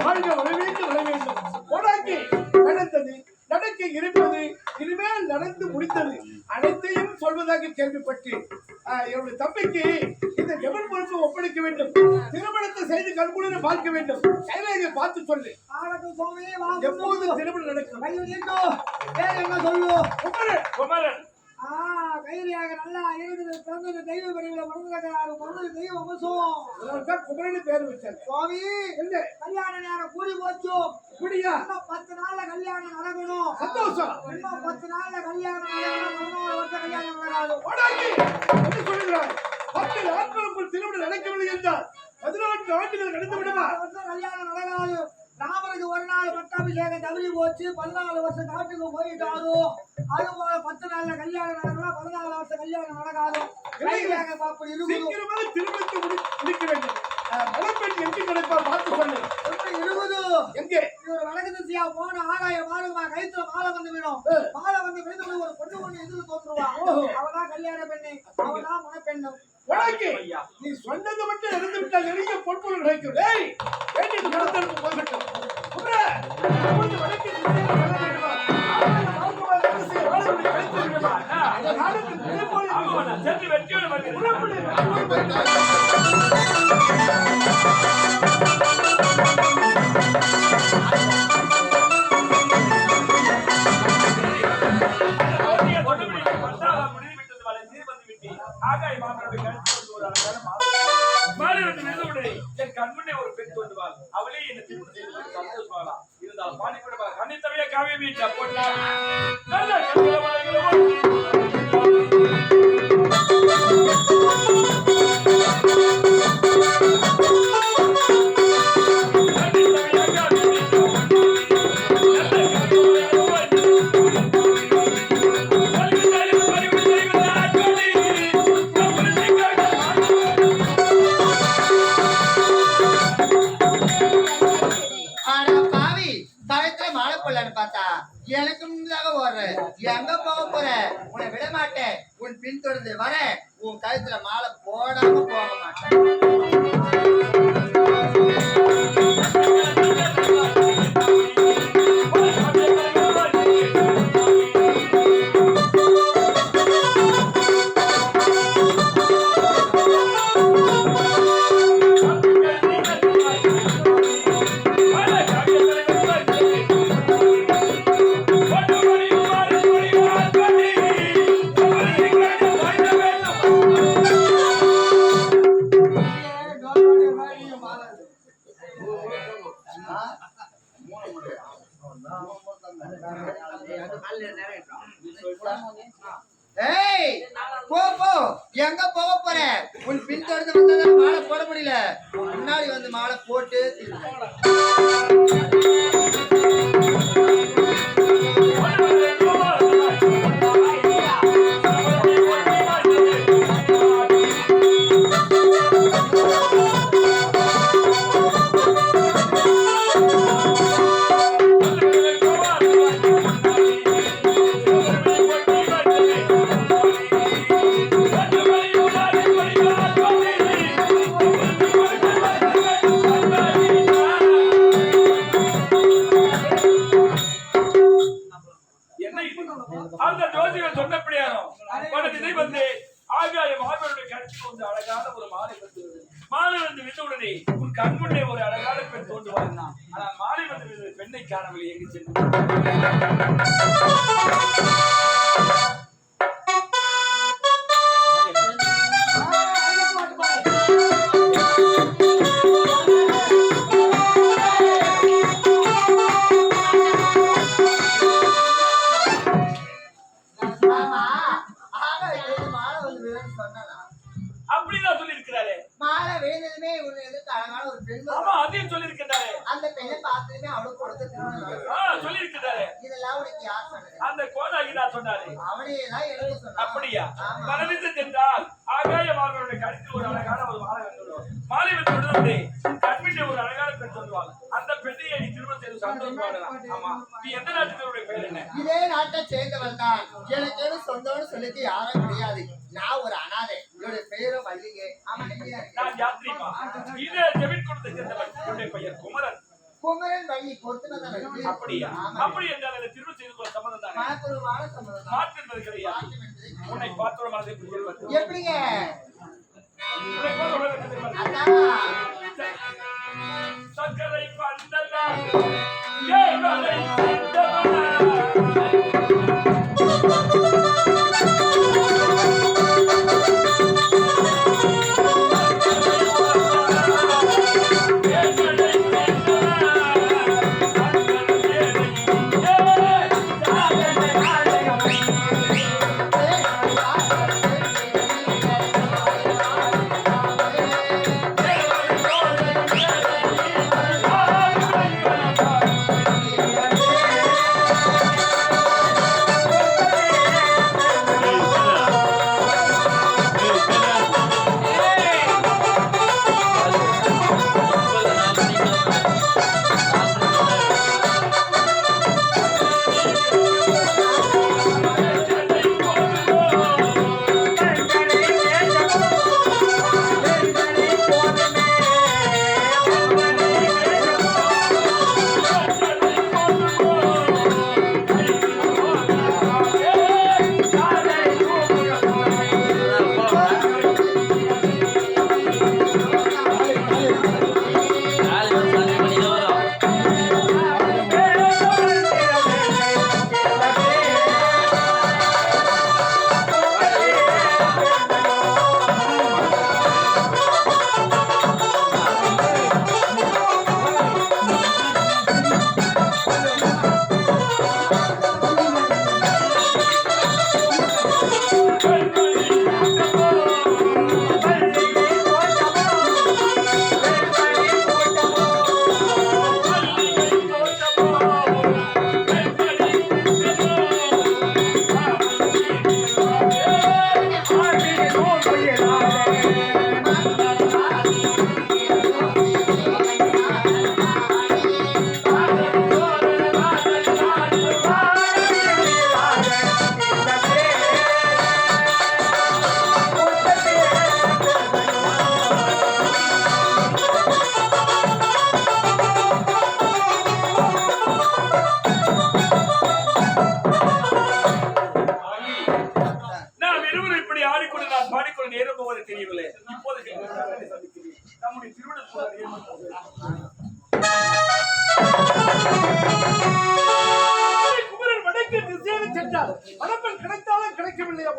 வாழ்க வர வேண்டும் வர வேண்டும். உனக்கு நடந்தது நடக்க இருப்பது இனிமேல் நடந்து முடித்தது அனைத்தையும் சொல்வதாக கேள்விப்பட்டு ஆஹ், என்னுடைய தம்பிக்கு இந்த ஜெபன் பொறுப்பு ஒப்படைக்க வேண்டும். திருமணத்தை செய்து கண்குளிர பார்க்க வேண்டும். கைரேகை பார்த்து சொல்லு. ஆகட்டும் சுவாமி, வா எப்போது. திருமணம் நடக்கும் என்ன சொல்லு? குமரன், குமரன். கையிலாக நல்லா இருந்தது, பிறந்தது தெய்வ வடிவில மறந்ததாக, மறந்தது தெய்வ வம்சம். குமரன் பேர் வச்சாங்க சுவாமி, கல்யாண நேரம் கூடி போச்சு. இப்படியா இன்னும் பத்து நாள்ல கல்யாணம் நடக்கணும். சந்தோஷம் இன்னும் பத்து நாள்ல கல்யாணம் நடக்கணும். வருஷம் கல்யாணம் நடக்காது. சொல்லுகிறார் பத்து நாட்களுக்குள் திருமணம் நடக்கவில்லை என்றால் பதினான்கு ஆண்டுகள் நடந்து விடுமா கல்யாணம் நடக்காது. ராமருக்கு ஒரு நாள் பட்டாபிஷேகம் தவறி போச்சு. பதினாலு வருஷம் காட்டுக்கு போயிட்டாரு? அது போல பத்து நாள்ல கல்யாணம் நடக்கலாம் பதினாலு வருஷம் கல்யாணம் நடக்காது. முடி- முடிக்க வேண்டும். மணப்பெண் எங்கு கிடைப்பா? பார்த்து சொல்லு. இருக்குது எங்கே? இவர் வடக்கு திசையா போன ஆகாய மாறுமா கயித்துல மாலை வந்து விடும். மாலை வந்து விழுந்து ஒரு பொண்ணு ஒண்ணு எதிர்த்து தோன்றுவா. அவதான் கல்யாண பெண்ணு. அவதான் மணப்பெண்ணும். ஐயா. நீ சொன்னது மட்டும் நடந்து விட்டால் நிறைய பொன்பொருள் கிடைக்கும். டேய் வேண்டியது நடந்திருக்கு போகட்டும். வடக்கு வேண்டுமா? நின்றவுடனே என் கண்முன்னே ஒரு பெண் வா. அவளே என்னை திருமணம் செய்து சந்தோஷமாகலாம் இருந்தாலும் பாடி கூட கண்ணி தவிர காவிய வீட்டை போட்டா நல்ல ¿vale? பெண்ணை பார்த்ததுமே அவளுக்கு கொடுத்து திருமணம். இதெல்லாம் உனக்கு யார் சொன்னது? அந்த கோதாகி தான் சொன்னாரு. அவனையே தான் எழுத அப்படியா. மனதித்து சென்றால் ஆகாய மாணவருடைய கழுத்தில் ஒரு அழகான ஒரு மாலை வந்துவிடும் மாலை வந்து விடுவதே கண்மிட்ட ஒரு அழகான பெண் சொல்லுவாள். அந்த பெண்ணையை நீ திருமணம் செய்து ஆமா. நீ எந்த நாட்டுடைய பெயர் என்ன? இதே நாட்டை சேர்ந்தவள் தான் எனக்கு சொந்தம்னு சொல்லிட்டு யாரும் அப்படியா? அப்படி என்றால் அந்த திருமணம் செய்து கொள்ள சம்மதம் என்பது உன்னை பார்த்து மனதை எப்படிங்க?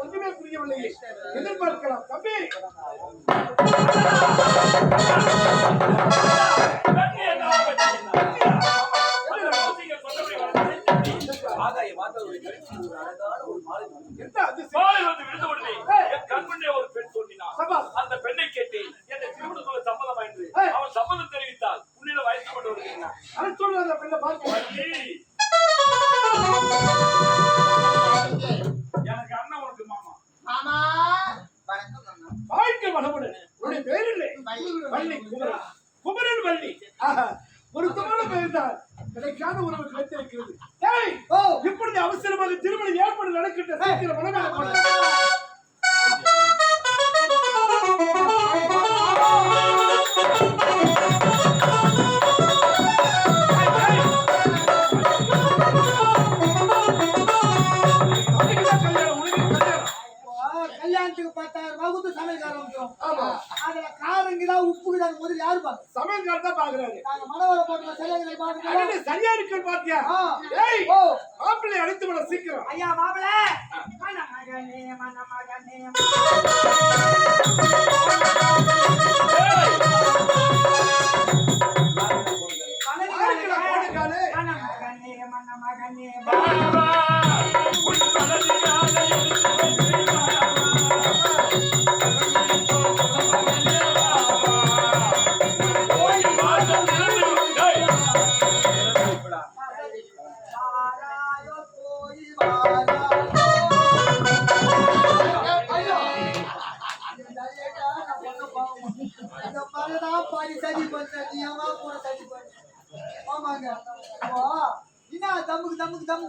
ஒன்றுமே புரியவில்லையே. எதிர்பார்க்கலாம். தம்பி!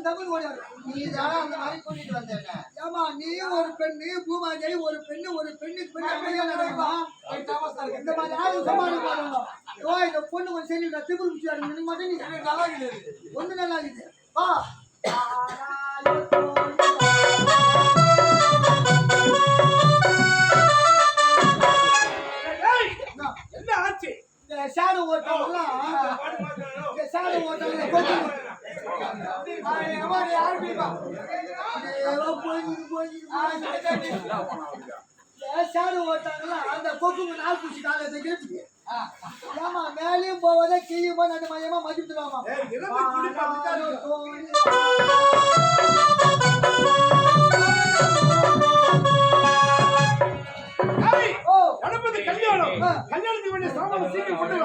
தகுதி உடையவர் நீ தானே அந்த மாதிரி கூட்டிட்டு வந்தேன் ஏமா நீயும் ஒரு பெண்ணு பூமாஜை ஒரு பெண்ணு ஒரு பெண்ணுக்கு பெண்ணு அப்படியே நடக்கலாம் ஓ இந்த பொண்ணு கொஞ்சம் சரி நான் திபுல் முடிச்சாரு மட்டும் நீ ஒன்று நல்லா இருக்குது. ஷேடோ ஓட்டம்லாம் ஷேடோ ஓட்டம் போயிட்டு ஷேடோ ஓட்டாங்களா அந்த கொக்குங்க நாள் பூச்சி காலத்தை கிழிச்சு ஏமா மேலேயும் போவதே கீழே ரெண்டு மையமா மதிப்பிடுவாமா நடப்பது கல்யாணம். கல்யாணத்துக்கு வேண்டிய சாமான சீக்கிரம் கொண்டு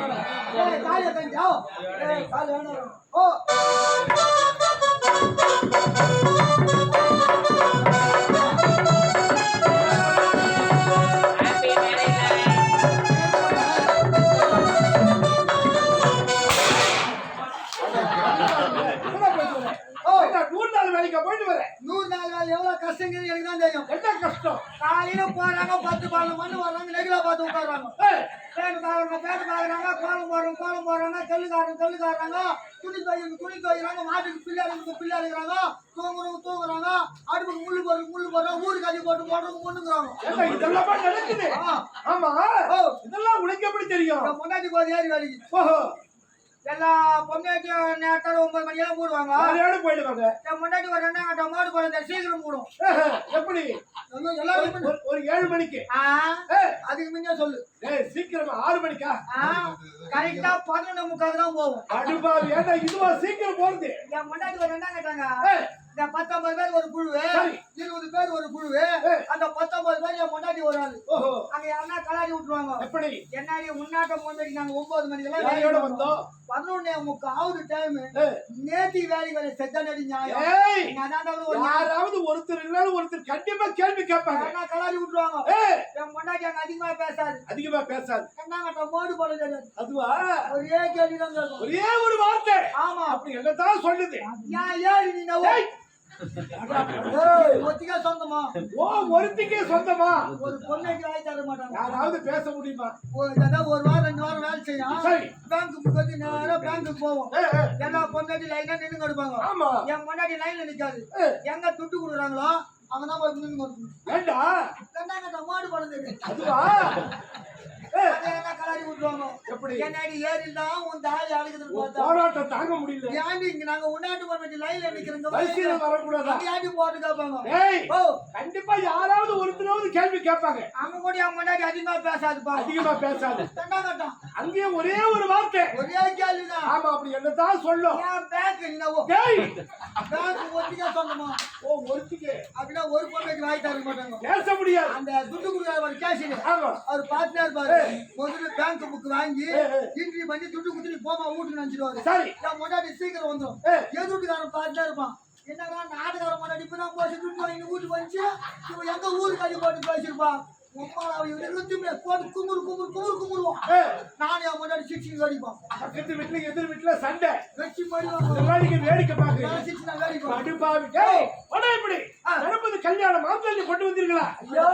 ஏய் தாலி வேணும். ஓ எவ்வளவு கஷ்டங்கிறது எனக்கு தான் தெரியும். என்ன கஷ்டம்? காலையில போறாங்க பத்து பதினொன்று மணி வர்றாங்க நெகிழ பார்த்து உட்காடுறாங்க ஏய், பேட்டு பாக்குறாங்க பேட்டு பாக்குறாங்க கோலம் போடுறோம் கோலம் போடுறாங்க கல்லுக்காரங்க கல்லுக்காரங்க துணி துவைக்கிறது துணி துவைக்கிறாங்க மாட்டுக்கு பிள்ளைகளுக்கு பிள்ளைகிறாங்க தூங்குறவங்க தூங்குறாங்க அடுப்புக்கு முள்ளு போடுறது முள்ளு போடுறாங்க ஊருக்கு அடி போட்டு போடுறவங்க முன்னுக்குறாங்க என்ன இதெல்லாமா நடக்குது. ஆமா. இதெல்லாம் உனக்கு எப்படி தெரியும்? முன்னாடி போது ஏறி வேலைக்கு ஓஹோ. எல்லா பொம்மையாச்சும் நேரத்தோட ஒன்பது மணிக்கெல்லாம் போடுவாங்க. யாரையோட போயிடுவாங்க. என் முன்னாடி ஒரு ரெண்டாம் கட்டம் மாடு சீக்கிரம் போடும். எப்படி? எல்லாரும். ஒரு- ஏழு மணிக்கு. அதுக்கு முன்னே சொல்லு. சீக்கிரமா ஆறு மணிக்கா? கரெக்டா பதினொன்று முக்கால் தான் ஏன்டா இதுவா சீக்கிரம் போறது? என் முன்னாடி ஒரு ரெண்டாம் கட்டாங்க பத்தொன்பது பேர் ஒரு குழு. இருபது பேர் ஒரு குழு. அந்த பத்தொன்பது பேர் என் முன்னாடி ஒரு ஆளு. அங்க யாருன்னா கலாடி விட்டுருவாங்க. எப்படி? என்னாடி முன்னாட்டம் முன்னாடி நாங்க ஒன்பது மணிக்கெல்லாம் வேலைக்கு வந்தோம். பதினொன்னே முக்கா ஆகுது டைம் நேத்தி வேலைக்கு வேலை செத்த நடி. யாராவது ஒருத்தர் இல்லைனாலும் ஒருத்தர் கண்டிப்பா கேள்வி கேட்பாங்க. யாருன்னா கலாடி விட்டுருவாங்க. என் முன்னாடி அங்க அதிகமா பேசாது. அதிகமா பேசாது. என்னங்கிட்ட மோடு போட தெரியாது. அதுவா? ஒரே கேள்வி தான் ஒரே ஒரு வார்த்தை. ஆமா. அப்படி என்னதான் சொல்லுது? ஏன் ஏறி நீ ஒத்திக்கா சொந்தமா? ஓ ஒருத்திக்கே சொந்தமா? ஒரு பொண்ணுக்கு வாங்கி தர மாட்டாங்க யாராவது பேச முடியுமா? தடவை ஒரு வாரம் ரெண்டு வாரம் வேலை செய்யும். பேங்க்கு பத்தி நேரா பேங்க்குக்கு போவோம். எல்லா பொண்ணாடி லைனா நின்று எடுப்பாங்க. ஆமா. என் முன்னாடி லைன்ல நிக்காது. எங்க துட்டு கொடுக்குறாங்களோ அவங்க போய் நின்று கொடுக்கணும் ஏண்டா? மாடு படுது அதுவா? கலாடி விட்டுருவாங்க. எப்படி? என்னடி ஏறி தான் உன் தாலி அழுகுதுன்னு பார்த்தா? போராட்டம் தாங்க முடியல. ஏன்டி இங்க நாங்க உன்னாட்டு பண்ணி லைன்ல நிக்கிறோங்க வயசுல வரக்கூடாதா? ஏன்டி போட்டு கேட்பாங்க ஓ. கண்டிப்பா யாராவது ஒருத்தராவது கேள்வி கேட்பாங்க. அவங்க கூட என் முன்னாடி அதிகமா பேசாதுப்பா. அதிகமா பேசாது. ரெண்டாங்கட்டம் அங்கேயும் ஒரே ஒரு வார்த்தை. ஒரே கேள்விதான் ஆமா அப்படி என்னதான் சொல்லும். பேங்க் என்னவோ? பேங்க் ஒத்திக்கா சொந்தமா ஓ ஒருத்திக்கு. அப்படின்னா ஒரு பொண்ணுக்கு வாங்கி தர மாட்டாங்க. பேச முடியாது. அந்த துட்டு கொடுக்குற ஆமா. அவர் பார்த்துட்டே இருப்பாரு முதல்ல பேங்க் புக் வாங்கி. இன்ட்ரி பண்ணி துட்டு கொடுத்து நீ போமா வீட்டுக்கு நினைச்சிடுவாரு. சரி. என் முன்னாடி சீக்கிரம் வந்துடும் ஏய். எது வீட்டுக்காரன் பார்த்துட்டே இருப்பான். என்னடா நாட்டுக்காரன் முன்னாடி இப்ப தான் போச்சு துட்டு வாங்கி வீட்டுக்கு வந்துச்சு இவன் எங்க ஊருக்கு அடி போட்டு பேசியிருப்பான்? எதிர் சண்டை வேடிக்கை பாக்குறீங்க நடப்பது கல்யாணம் மாப்பிள்ளை கொண்டு வந்தீர்களா ஐயோ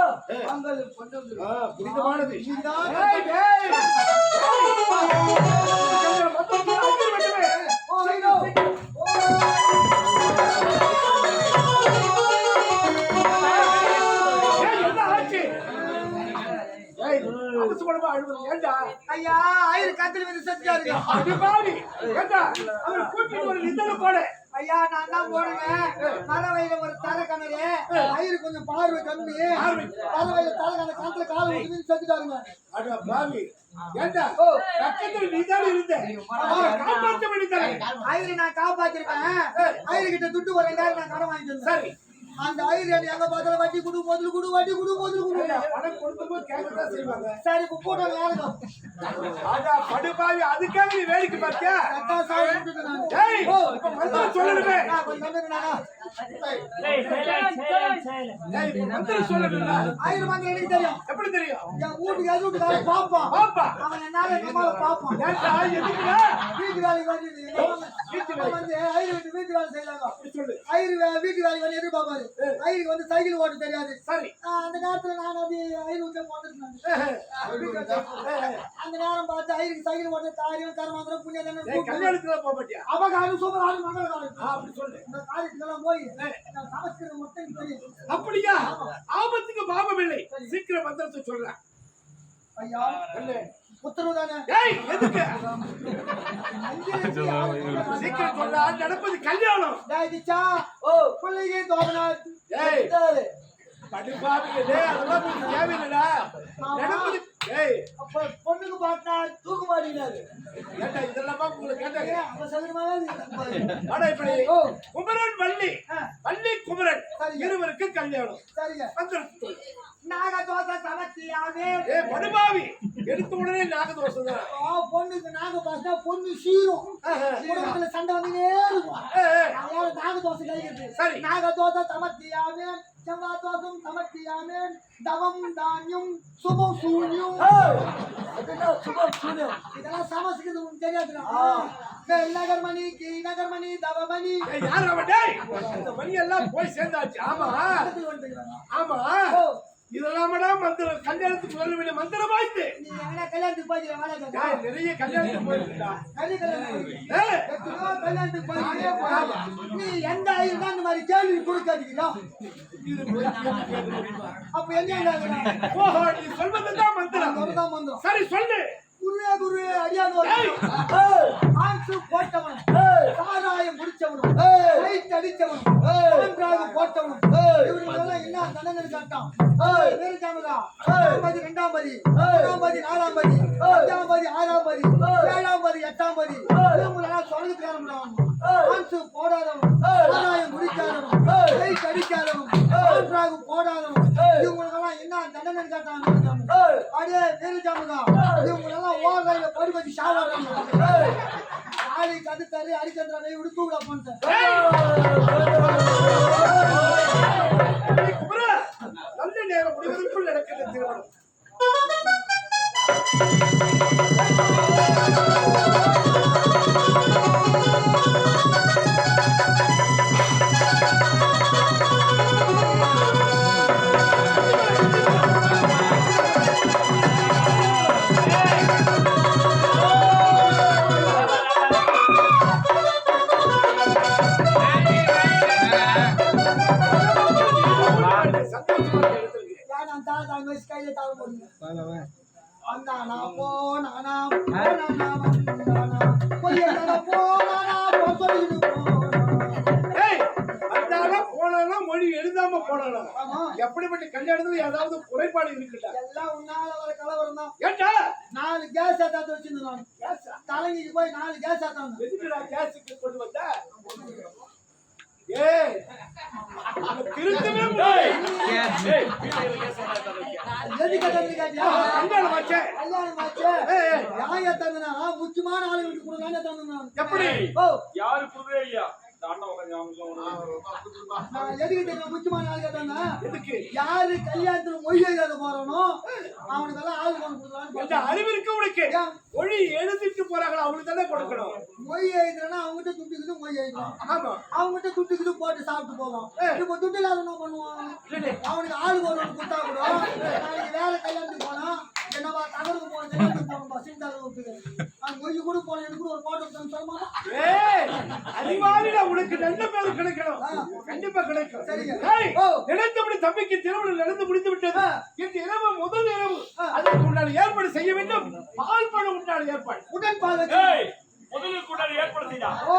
அங்கள் கொண்டு வந்து புனிதமானது கல்யாணம் அவசரமா அழுவுறீங்க. ஏன்டா? ஐயா ஆயிரம் கத்திரி வந்து அடிப்பாவி. ஏன்டா? அவரை கூட்டிட்டு ஒரு நிந்தனை போடு. ஐயா நான் தான் போடுவேன் தலைவையில ஒரு தலை கணரு ஐயரு கொஞ்சம் பார்வை கம்மி. தலைவையில தலை கணக்கு கணத்துல கால விட்டு செஞ்சுட்டாருங்க அட பாவி. ஏன்டா? பக்கத்துல நீதானே இருந்த. அவரை காப்பாற்ற வேண்டியதானே? ஐயரு நான் காப்பாத்திருக்கேன் ஐயரு கிட்ட துட்டு ஒரு ரெண்டாயிரம் நான் கடன் வாங்கிட்டு சரி அந்த ஐயரு என்னை எங்க பார்த்தாலும் வட்டி குடு முதல் குடு வட்டி குடு முதல் குடு. பணம் கொடுக்கும்போது கேட்கத்தான் செய்வாங்க. சரி போட்டோ நேரம் அடா, படுபாவி, அதுக்காக நீ வேடிக்கை பார்த்தியா? விட்டுட்டு நான் ஏய், இப்ப மந்திரம் சொல்லணுமே. மந்திரம் சொல்லணும்ல. ஐயரு வந்து எனக்கு தெரியும். எப்படி தெரியும்? என் வீட்டுக்கு எது வீட்டுக்காரன் பாப்பான் பாப்பா. அவன் என்னால நம்மளால பாப்பான் ஏன்டா எதுக்குடா? வீட்டு வேலைக்கு வந்து வேலை. ஐயரு வீட்டு வீட்டு வேலை செய்யலாங்க. அப்படி சொல்லு. ஐயரு வீட்டு வேலைக்கு வந்து எதிர்பார்ப்பாரு. ஐயருக்கு வந்து சைக்கிள் ஓட்ட தெரியாது. சரி. அந்த நேரத்துல நான் அது ஐநூத்தி போட்டுருந்தேன் அந்த நேரம் பார்த்து ஐயருக்கு சைக்கிள் ஓட்ட காரியம் கர்மாந்திரம் புண்ணியம் கல்யாணத்துல போக மாட்டியா? அவகாரம் சூப்பராக மங்கள காலம் ஆ, அப்படி சொல்லு. இந்த காரியத்துக்கெல்லாம் போய் நான் சமஸ்கிருதம் மட்டும் தெரியும். அப்படியா? ஆபத்துக்கு பாபம் இல்லை சீக்கிரம் மந்திரத்தை சொல்றேன். ஐயா உத்தரவு தானே ஏய் எதுக்கு? சீக்கிரம் சொல்ல நடப்பது கல்யாணம். ஓ பிள்ளைக்கு தோபனார் ஏய். படிப்பாவிங்க டேய் அதெல்லாம் உங்களுக்கு தேவையில்லடா நடப்பது ஏய் அப்ப பொண்ணுக்கு பாட்டினார் தூக்கு மாட்டினாரு ஏண்டா இதெல்லாம் உங்களுக்கு கேட்டாங்க வாடா இப்படி ஓ குமரன் வள்ளி. வள்ளி குமரன். இருவருக்கு கல்யாணம் சரிங்க மந்திரத்தை சொல்லு நாகதோச சமத்தியாவே ஏய் படுபாவி எடுத்த உடனே நாகதோஷம் தான் ஆ, பொண்ணுக்கு நாக பாசா பொண்ணு சீரும் குடும்பத்துல சண்டை வந்துனே இருக்கும் அதனால நாகதோசை கழிக்கிறது சரி. நாகதோச சமத்தியாவே செவ்வாய் தோசம் சமத்தியாவே தவம் தானியம் சுபம் சூன்யம் இதெல்லாம் சமஸ்கிருதம் தெரியாதுடா நகர்மணி கீ நகர்மணி தவமணி. யார் அவன்? இந்த மணி எல்லாம் போய் சேர்ந்தாச்சு. ஆமா. ஆமா. இதெல்லாமடா மந்திரம் கல்யாணத்துக்கு சொல்ல வேண்டிய மந்திரம் வாய்த்து கல்யாணத்துக்கு போய் நிறைய கல்யாணத்துக்கு போயிருக்கா கல்யாணத்துக்கு போய். நீ எந்த ஐயர் தான் இந்த மாதிரி கேள்வி கொடுக்காதீங்களா? அப்ப என்ன ஓஹோ நீ சொல்வதுதான் மந்திரம். தான் வந்தோம் சரி சொல்லு. குருவே குருவே ஏய். ஆன்சு போட்டவனும் சாராயம் குடிச்சவனும். சான்றாக போட்டவனும். ரெண்டாம் பதி மூணாம் பதி நாலாம் பதி அஞ்சாம் பதி ஆறாம் பதி ஏழாம் பதி எட்டாம் பதி. சொர்க்கத்துக்காரன் போடாதவன் லைட் அடிக்காதவன் போடாதவன். இவங்களுக்கெல்லாம் என்ன தண்டனை வீரஜாமகா அடே வீரஜாமகா இவங்களெல்லாம் ஓரையில படி வச்சு சாவாடுறாங்க ஆளி கதுத்தாரு அரிச்சந்திரனை விடுத்து விட குமரா நல்ல நேரம் முடிவதற்குள் நடக்கிற திருமணம். இருக்குல்ல எல்லாம் உன்னால வர கலவரம் தான். ஏண்டா? நாலு கேஸ் ஏத்தாத்து வச்சிருந்தேன் நான் கேஸா? தலைங்கிக்கு போய் நாலு கேஸ் ஏத்தாந்து எதுக்குடா கேஸுக்கு கொண்டு வந்த? ஏய் திருத்தவே முக்கியமான ஆளுங்களுக்கு கூட நான் ஏத்தாந்து நான் எப்படி? ஓ. யாரு புதுவே ஐயா தாண்டா உட்காந்து அவங்க நான் எதுக்கு தெரியும் முக்கியமான ஆள் எதுக்கு? யாரு கல்யாணத்துல மொய் எழுத போறானோ அவனுக்கெல்லாம் ஆள் கொண்டு அறிவு இருக்கு உனக்கு? மொழி எழுதிட்டு போறாங்களா அவனுக்கு தானே கொடுக்கணும். மொய் எழுதுறேன்னா அவங்ககிட்ட துட்டுக்குது மொய் எழுதுறான் ஆமா. அவங்ககிட்ட போட்டு சாப்பிட்டு போவான். இப்போ துட்டு இல்லாத என்ன அவனுக்கு ஆள் ஒரு கொடுத்தா கூட நாளைக்கு வேற கல்யாணத்துக்கு போனா என்னவா தகவலுக்கு போன கல்யாணத்துக்கு போனோம்பா சிந்தாத விட்டுக்கு அவன் மொய் கூட போன எனக்கு ஒரு போட்டோ சொல்ல மாட்டான்? ஏய் அறிவாளிடா உனக்கு நல்ல பேர் கிடைக்கணும். கண்டிப்பா கிடைக்கும். நினைத்தபடி தம்பிக்கு திருமணம் நடந்து முடிந்து விட்டது. இன்று இரவு முதல் இரவு. அதற்கு உண்டான ஏற்பாடு செய்ய வேண்டும். பால் பழம் உண்டான ஏற்பாடு. உடன் பால் முதலுக்கு கூட ஏற்பாடு செய்தா? ஓ.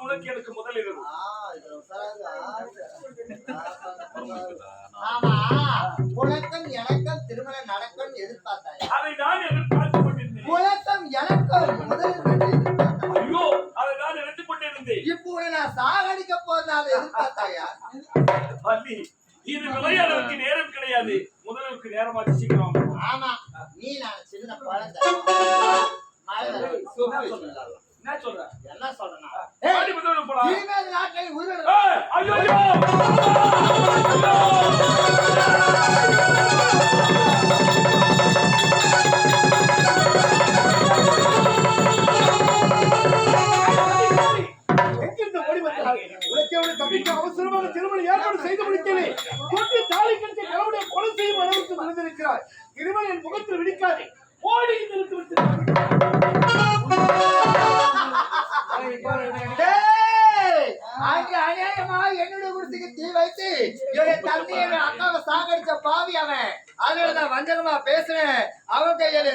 உனக்கு எனக்கு இது உசாராங்க. ஆமா உனக்கும் எனக்கும் திருமணம் நடக்கும் எதிர்பார்த்தாயா அதை நான் எதிர்பார்த்துக் கொண்டிருந்தேன் உலகம் எனக்கு முதலில் என்று எதிர்பார்த்தாயா ஐயோ அதை நான் நினைத்துக் கொண்டிருந்தேன் இப்போ நான் சாகடிக்க பள்ளி இது விளையாடுறதுக்கு நேரம் கிடையாது. முதலுக்கு நேரமாச்சு சீக்கிரம் ஆமா நீ நான் சின்ன குழந்தை. என்ன சொல்ற? என்ன முதலுக்கு போலாம். ஐயோ!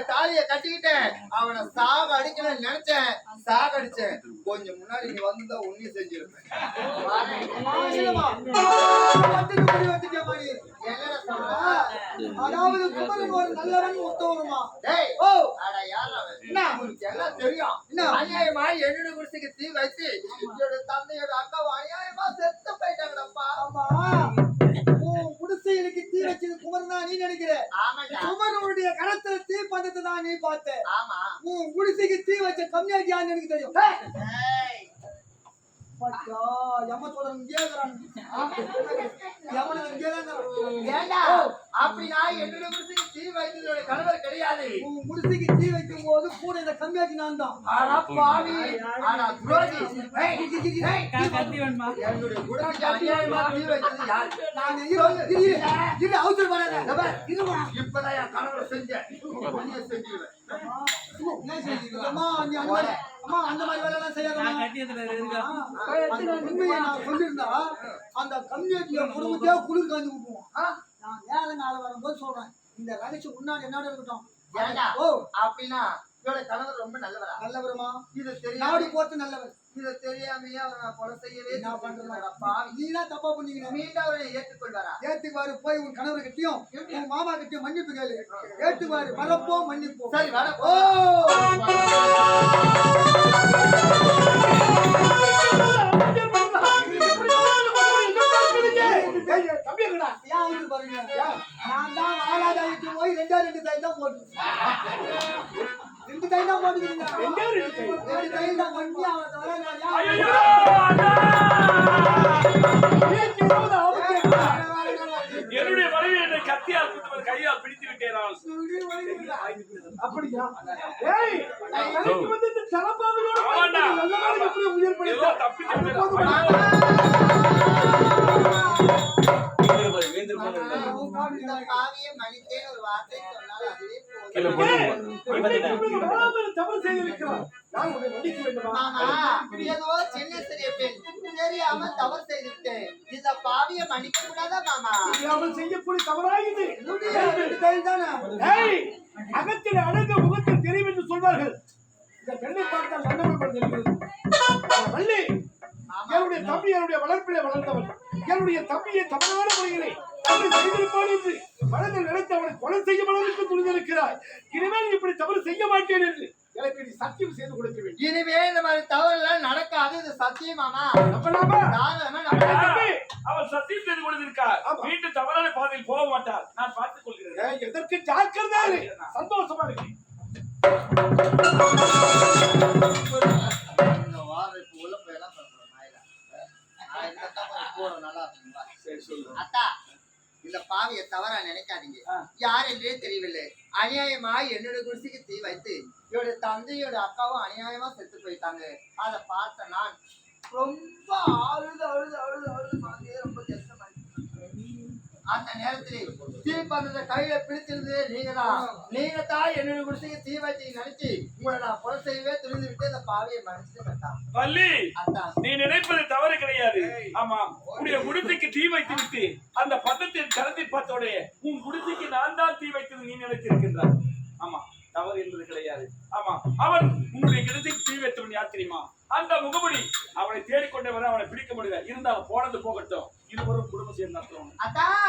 தாலியை கட்டிக்கிட்டேன். அவனை சாக அடிக்கணும்னு நினைச்சேன். சாகடிச்சேன் கொஞ்சம் முன்னாடி நீ செஞ்சிருப்பேன். என்னடா சொல்ற? அதாவது குமரன் ஒரு நல்லவன் உத்தவனுமா டேய், ஓ. அட யார் எல்லாம் தெரியும்? அநியாயமா என்னுடைய குடிசைக்கு தீ வைத்து என்னோட தந்தையோட அக்காவை அநியாயமா செத்து போயிட்டாங்கடப்பா ஆமா குடிசைகளுக்கு தீ வச்சது குமரன் தான் நீ நினைக்கிற? குமரனுடைய கரத்துல தீ பந்தத்தை தான் நீ பார்த்த. ஆமா. உன் குடிசைக்கு தீ வச்ச யாருன்னு எனக்கு தெரியும். டேய், பாத்தியா, எம சொல்றேன் இங்கே இருக்கிறான். ஆ? எமனுக்கு இங்கே தான் இருக்கிறான். ஏண்டா? அப்படி நான் என்னோட குடிசைக்கு தீ வைத்ததோட கணவர் கிடையாது. உன் குடிசைக்கு தீ வைக்கும் போது கூட இந்த கம்மியாக்கி நான் தான். ஆனா பாவி ஆனா துரோகி. ஏய், ஏய், என்னுடைய குடிசைக்கு அநியாயமா தீ வைத்தது யார்? நான் இரு, இரு, இரு, இரு, அவசரப்படாத. இந்த பார், இருமா. இப்பதான் என் கணவர் செஞ்சேன். நீயே செஞ்சிருவேன் என்ன செய்றீங்க? அம்மா, நீ அந்த மாதிரி- அம்மா, அந்த மாதிரி அந்த உண்மையை நான் சொல்லியிருந்தா, அந்த கம்யூனிட்டிய குடும்பத்தையே குளிர் காஞ்சு விட்டுருவோம். ஆ? நான் நேரம் காலம் வரும்போது சொல்றேன். இந்த ரகசியம் முன்னாடி என்னோட இருக்கட்டும். ஓ. அப்படின்னா இவரோட கணவர் ரொம்ப நல்லவரா? நல்லவருமா? இது நாடி தெரியாம போட்டு நல்லவர். இது தெரியாமையே அவரை கொலை செய்யவே என்ன பண்றா பாவி. நீ தான் தப்பா பண்ணீங்க மீண்டும் அவரை ஏற்றுக்கொள்வாரா? ஏத்துக்குவாரு போய் உன் கணவர் கிட்டயும் உன் மாமா கிட்டயும் மன்னிப்பு கேளு. ஏத்துக்குவாரு. வரப்போ மன்னிப்போம் சரி வர தம்பி எங்கடா? ஏன் வந்து பாருங்க? நான் தான் வாழாதாயிட்டு போய் ரெண்டா ரெண்டு தையல் தான் போட்டு. ரெண்டு தையல் தான் போட்டுக்கிறீங்க. எங்கே இருக்கு? ரெண்டு தையல் தான் பண்ணி அவனை தவிர நான் ஐயோ? என்னுடைய மனைவி என்னை கத்தியால் குத்துவது கையால் பிடித்து விட்டேனால். அப்படியா? ஏய், வந்து இந்த தலப்பாவையோட ஆமாண்டா. நல்லவனுக்கு எப்படி உயிர்? தவறு செய்திருக்கிறான். நான் உன்னை மன்னிக்க வேண்டுமா? சின்ன சிறிய பெண். தெரியாம தவறு செய்துவிட்டேன் இந்த பாவியை மன்னிக்க கூடாதா மாமா? தெரியாமல் செய்யக்கூடிய தவறாயுது. அகத்தில் அடங்க முகத்தில் தெரியும் என்று சொல்வார்கள். இந்த பெண்ணை பார்த்தால் தெரிகிறது. வள்ளி என்னுடைய தம்பி என்னுடைய வளர்ப்பிலே வளர்ந்தவன். என்னுடைய தம்பியை தவறான முறையிலே தவறு செய்திருப்பான் என்று மனதில் நினைத்து அவனை கொலை செய்யும் அளவுக்கு துணிந்திருக்கிறாய். இனிமேல் இப்படி தவறு செய்ய மாட்டேன் என்று எனக்கு நீ சத்தியம் செய்து கொடுக்க வேண்டும். இனிமே இந்த மாதிரி தவறு எல்லாம் நடக்காது. இது சத்தியம் மாமா. நம்பலாமா தாராளமா அடே நம்பலாம். தம்பி, அவர் சத்தியம் செய்து கொண்டிருக்கார். மீண்டும் தவறான பாதையில் போக மாட்டார். நான் பார்த்துக் கொள்கிறேன். எதற்கு ஜாக்கிரதா. சந்தோஷமா இருக்கு. உள்ள போய் தப்பை போறோம் நல்லா இருக்குங்களா? சரி சொல்லு. அத்தா இந்த பாவியை தவறா நினைக்காதீங்க. யார் என்றே தெரியவில்லை. அநியாயமா என்னோட குடிசைக்கு தீ வைத்து என்னோட தந்தையோட அக்காவும் அநியாயமா செத்து போயிட்டாங்க. அதை பார்த்த நான் ரொம்ப அழுது அழுது அழுது அழுது மனதே ரொம்ப கஷ்டமாயிடுச்சு அந்த நேரத்தில் தீ பந்தத்தை கையில பிடிச்சிருந்தது நீங்க தான் நீங்க தான் என்னோட குடிசைக்கு தீ வைத்து நினைச்சு உங்களை நான் கொலை செய்யவே துணிந்து விட்டு அந்த பாவியை வந்தான். வள்ளி அத்தான் நீ நினைப்பது தவறு கிடையாது. ஆமா உன்னுடைய குடிசைக்கு தீ வைத்து விட்டு அந்த பந்தத்தின் கரத்தை பார்த்தோடே உன் குடிசைக்கு நான் தான் தீ வைத்தது நீ நினைத்திருக்கின்றாய். ஆமா தவறு என்பது கிடையாது. ஆமா அவன் உன்னுடைய குடிசைக்கு தீ வைத்தவன் யார் தெரியுமா? அந்த முகமுடி அவனை தேடிக்கொண்டே வர அவனை பிடிக்க முடியல. இருந்தாலும் போனது போகட்டும். இருவரும் குடும்பம் சேர்ந்து நடத்துவாங்க அதான்